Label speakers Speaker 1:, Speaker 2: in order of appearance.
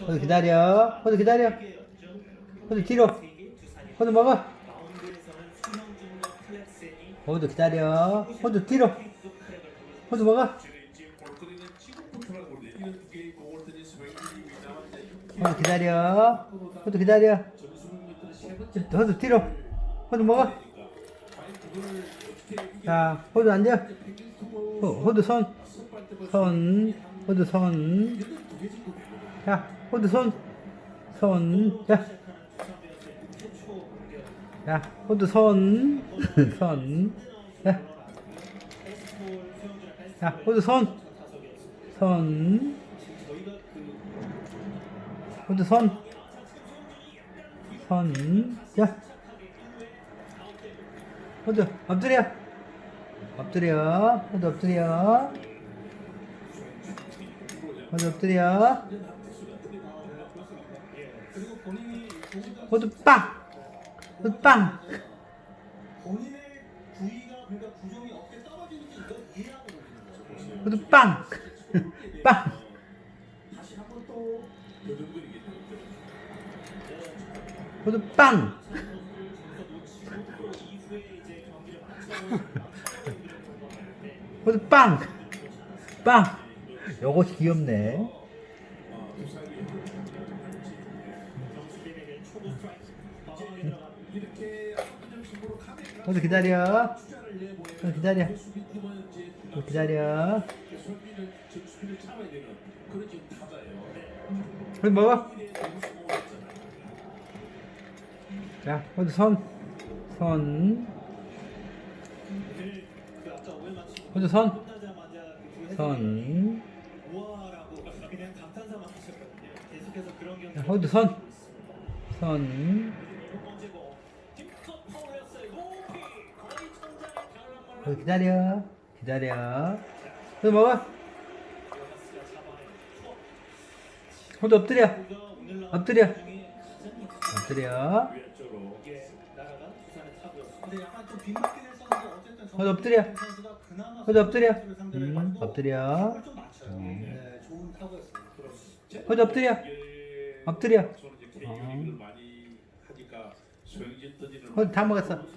Speaker 1: 호두 기다려. 호두 기다려. 호두 뒤로. 호두 먹어. 호두 기다려. 호두 뒤로. 호두 먹어. 호두 기다려. 호두 기다려. 호두 뒤로. 호두 먹어. 자, 호두 앉아. 호, 호두 손. 손. 호두 손. 자, 호두 손. 손. 자. 자, 호두 손. 손. 자. 자, 호두 손. 손. 호두 손. 손. 자. 호두 엎드려. 엎드려. 호두 엎드려. 호두 엎드려. 호두 빵. 호두 빵.
Speaker 2: 본인의 부위가 그러니까 부종이 어깨 떨어지는 게 이건 이해하고 있는 거죠.
Speaker 1: 호두 빵. 빵.
Speaker 2: 다시 한번 또
Speaker 1: 호두 빵. 호두 빵. 빵. 요것이 귀엽네. 호두 기다려. 호두 기다려. 호두 기다려. 호두 먹어. 자,
Speaker 3: 마치고
Speaker 1: 호두 손.
Speaker 3: 끝나자마자 그
Speaker 1: 손.
Speaker 3: 그런 경기. 천장에 닿을
Speaker 1: 호두 기다려. 기다려. 호두 먹어. 호두 엎드려. 엎드려. 엎드려. 호두 엎드려. 호두 엎드려. 음, 엎드려.
Speaker 2: 좀
Speaker 1: 호두 엎드려. 엎드려.
Speaker 4: 하니까 소영이 던지는
Speaker 1: 호두 다 먹었어.